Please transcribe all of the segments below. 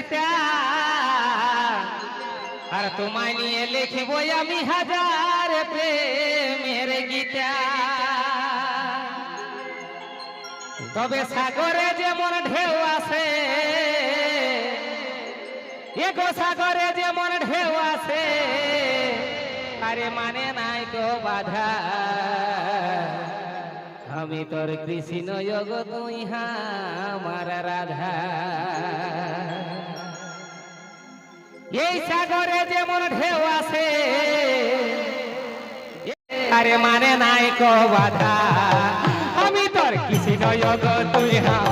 সীতা আর তোমায় নিয়ে লিখব আমি হাজার প্রেমের গীতা। তবে সাগরে যেমন ঢেউ আছে, এগো সাগরে যেমন ঢেউ আছে, আরে মানে নাই তো বাধা। আমি তোর কৃষ্ণ যোগ তুই হা আমার রাধা। এই সাগরে যেমন ঢেউ আছে আরে মানে নাই কো বাধা। আমি তোর কিছু নয় গো, তুই আমার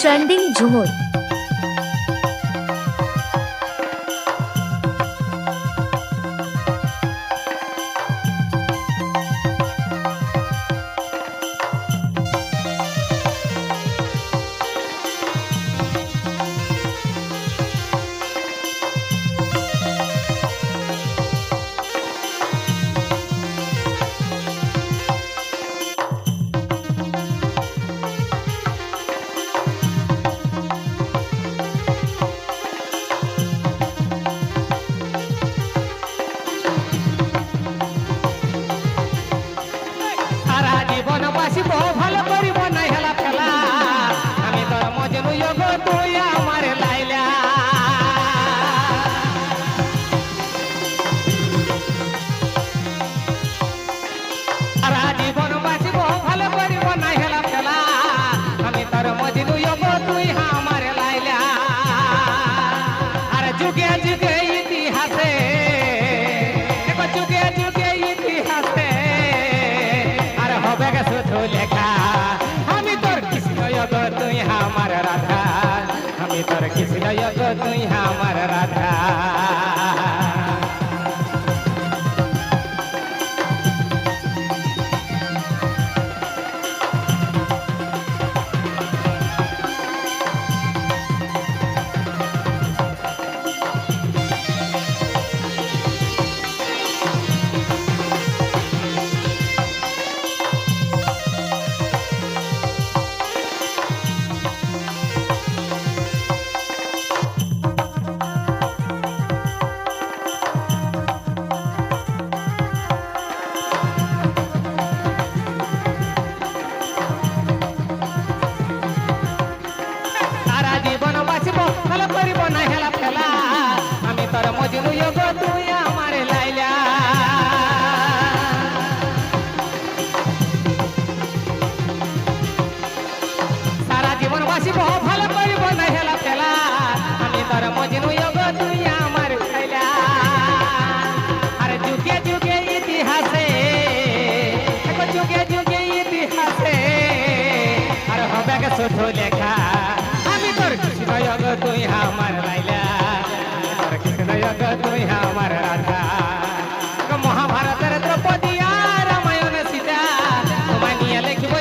ट्रेंडिंग झूम যুগে যুগে ইতিহাসে, দেখো যুগে যুগে ইতিহাসে, আর হবে গে শুধু লেখা। আমি তোর কৃষ্ণ যত তুই আমার রাধা। আমি তোর কৃষ্ণ যোগ, তুই আমার রাধা। করিব না হেলা ফেলা আমি তোর মজনু যোগ তুই সারা জীবন বাঁচব গো তুই আমার লাইলা তোর কৃষ্ণ গো তুই আমার রাধা মহাভারতের দ্রৌপদী আর রামায়ণ সীতা লিখব